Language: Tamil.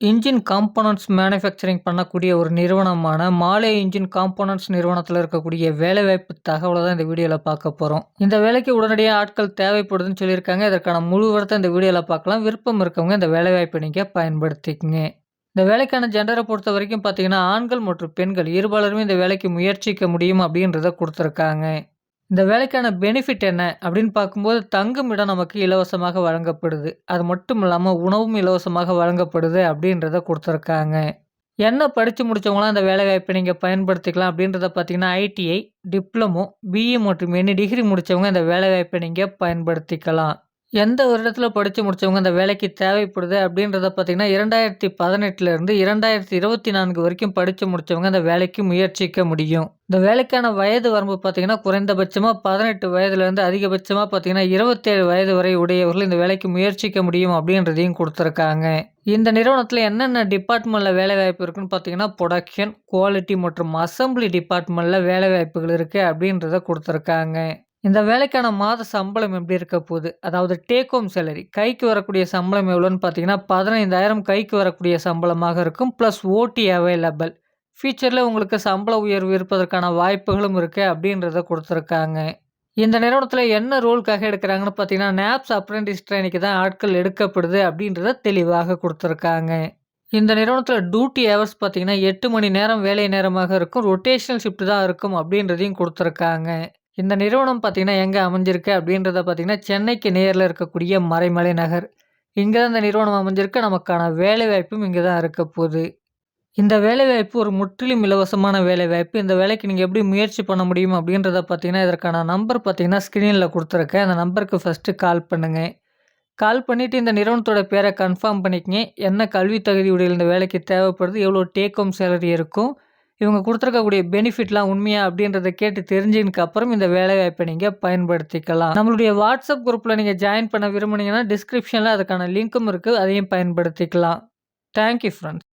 இன்ஜின் காம்போனன்ட்ஸ் மேனுஃபேக்சரிங் பண்ணக்கூடிய ஒரு நிறுவனமான மாலே இன்ஜின் காம்போனன்ட்ஸ் நிறுவனத்தில் இருக்கக்கூடிய வேலைவாய்ப்பு தகவலை தான் இந்த வீடியோவில் பார்க்க போகிறோம் இந்த வேலைக்கு உடனடியாக ஆட்கள் தேவைப்படுதுன்னு சொல்லியிருக்காங்க. இதற்கான முழு இந்த வீடியோவில் பார்க்கலாம். விருப்பம் இருக்கவங்க இந்த வேலைவாய்ப்பை நீங்கள் பயன்படுத்திக்கங்க. இந்த வேலைக்கான ஜெண்டரை பொறுத்த வரைக்கும் பார்த்தீங்கன்னா ஆண்கள் மற்றும் பெண்கள் இருபாலருமே இந்த வேலைக்கு முயற்சிக்க முடியும் அப்படின்றத கொடுத்துருக்காங்க. இந்த வேலைக்கான பெனிஃபிட் என்ன அப்படின்னு பார்க்கும்போது தங்கும் இடம் நமக்கு இலவசமாக வழங்கப்படுது. அது மட்டும் இல்லாமல் உணவும் இலவசமாக வழங்கப்படுது அப்படின்றத கொடுத்துருக்காங்க. என்ன படித்து முடித்தவங்களாம் அந்த வேலைவாய்ப்பை நீங்கள் பயன்படுத்திக்கலாம் அப்படின்றத பார்த்தீங்கன்னா ஐடிஐ டிப்ளமோ பிஇ மற்றும் எனி டிகிரி முடித்தவங்க இந்த வேலைவாய்ப்பை நீங்கள் பயன்படுத்திக்கலாம். எந்த வருடத்தில் படித்து முடித்தவங்க இந்த வேலைக்கு தேவைப்படுது அப்படின்றத பார்த்தீங்கன்னா இரண்டாயிரத்தி பதினெட்டுலேருந்து இரண்டாயிரத்தி இருபத்தி நான்கு வரைக்கும் படித்து முடித்தவங்க அந்த வேலைக்கு முயற்சிக்க முடியும். இந்த வேலைக்கான வயது வரம்பு பார்த்தீங்கன்னா குறைந்தபட்சமாக பதினெட்டு வயதுலேருந்து அதிகபட்சமாக பார்த்தீங்கன்னா இருபத்தேழு வயது வரை உடையவர்கள் இந்த வேலைக்கு முயற்சிக்க முடியும் அப்படின்றதையும் கொடுத்துருக்காங்க. இந்த நிறுவனத்தில் என்னென்ன டிபார்ட்மெண்ட்டில் வேலை வாய்ப்பு இருக்குன்னு பார்த்தீங்கன்னா ப்ரொடக்ஷன் குவாலிட்டி மற்றும் அசம்பிளி டிபார்ட்மெண்ட்டில் வேலை வாய்ப்புகள் இருக்குது அப்படின்றத கொடுத்துருக்காங்க. இந்த வேலைக்கான மாத சம்பளம் எப்படி இருக்க போகுது? அதாவது டேக் ஹோம் சேலரி கைக்கு வரக்கூடிய சம்பளம் எவ்வளோன்னு பார்த்தீங்கன்னா பதினைந்தாயிரம் கைக்கு வரக்கூடிய சம்பளமாக இருக்கும். ப்ளஸ் ஓடி அவைலபிள் ஃபியூச்சரில் உங்களுக்கு சம்பள உயர்வு இருப்பதற்கான வாய்ப்புகளும் இருக்குது அப்படின்றத கொடுத்துருக்காங்க. இந்த நிறுவனத்தில் என்ன ரோலுக்காக எடுக்கிறாங்கன்னு பார்த்தீங்கன்னா நேப்ஸ் அப்ரெண்டிஸ் ட்ரைனிக்கு தான் ஆட்கள் எடுக்கப்படுது அப்படின்றத தெளிவாக கொடுத்துருக்காங்க. இந்த நிறுவனத்தில் டியூட்டி ஹவர்ஸ் பார்த்தீங்கன்னா எட்டு மணி நேரம் வேலை நேரமாக இருக்கும். ரொட்டேஷனல் ஷிஃப்ட் தான் இருக்கும் அப்படின்றதையும் கொடுத்துருக்காங்க. இந்த நிறுவனம் பார்த்திங்கன்னா எங்கே அமைஞ்சிருக்கு அப்படின்றத பார்த்திங்கன்னா சென்னைக்கு நேரில் இருக்கக்கூடிய மறைமலை நகர். இங்கே தான் இந்த நிறுவனம் அமைஞ்சிருக்கு. நமக்கான வேலைவாய்ப்பும் இங்கே தான் இருக்க போகுது. இந்த வேலைவாய்ப்பு ஒரு முற்றிலும் இலவசமான வேலைவாய்ப்பு. இந்த வேலைக்கு நீங்கள் எப்படி முயற்சி பண்ண முடியும் அப்படின்றத பார்த்தீங்கன்னா இதற்கான நம்பர் பார்த்தீங்கன்னா ஸ்க்ரீனில் கொடுத்துருக்கேன். அந்த நம்பருக்கு ஃபஸ்ட்டு கால் பண்ணுங்கள் கால் பண்ணிவிட்டு இந்த நிறுவனத்தோட பேரை கன்ஃபார்ம் பண்ணிக்கங்க. என்ன கல்வி தகுதியுடைய இந்த வேலைக்கு தேவைப்படுது எவ்வளோ டேக் ஹோம் சேலரி இருக்கும் இவங்க கொடுத்துருக்கக்கூடிய பெனிஃபிட்லாம் உண்மையா அப்படின்றத கேட்டு தெரிஞ்சதுக்கு அப்புறம் இந்த வேலைவாய்ப்பை நீங்கள் பயன்படுத்திக்கலாம். நம்மளுடைய வாட்ஸ்அப் குரூப்பில் நீங்கள் ஜாயின் பண்ண விரும்புனீங்கன்னா டிஸ்கிரிப்ஷனில் அதுக்கான லிங்க்கும் இருக்குது அதையும் பயன்படுத்திக்கலாம். Thank you friends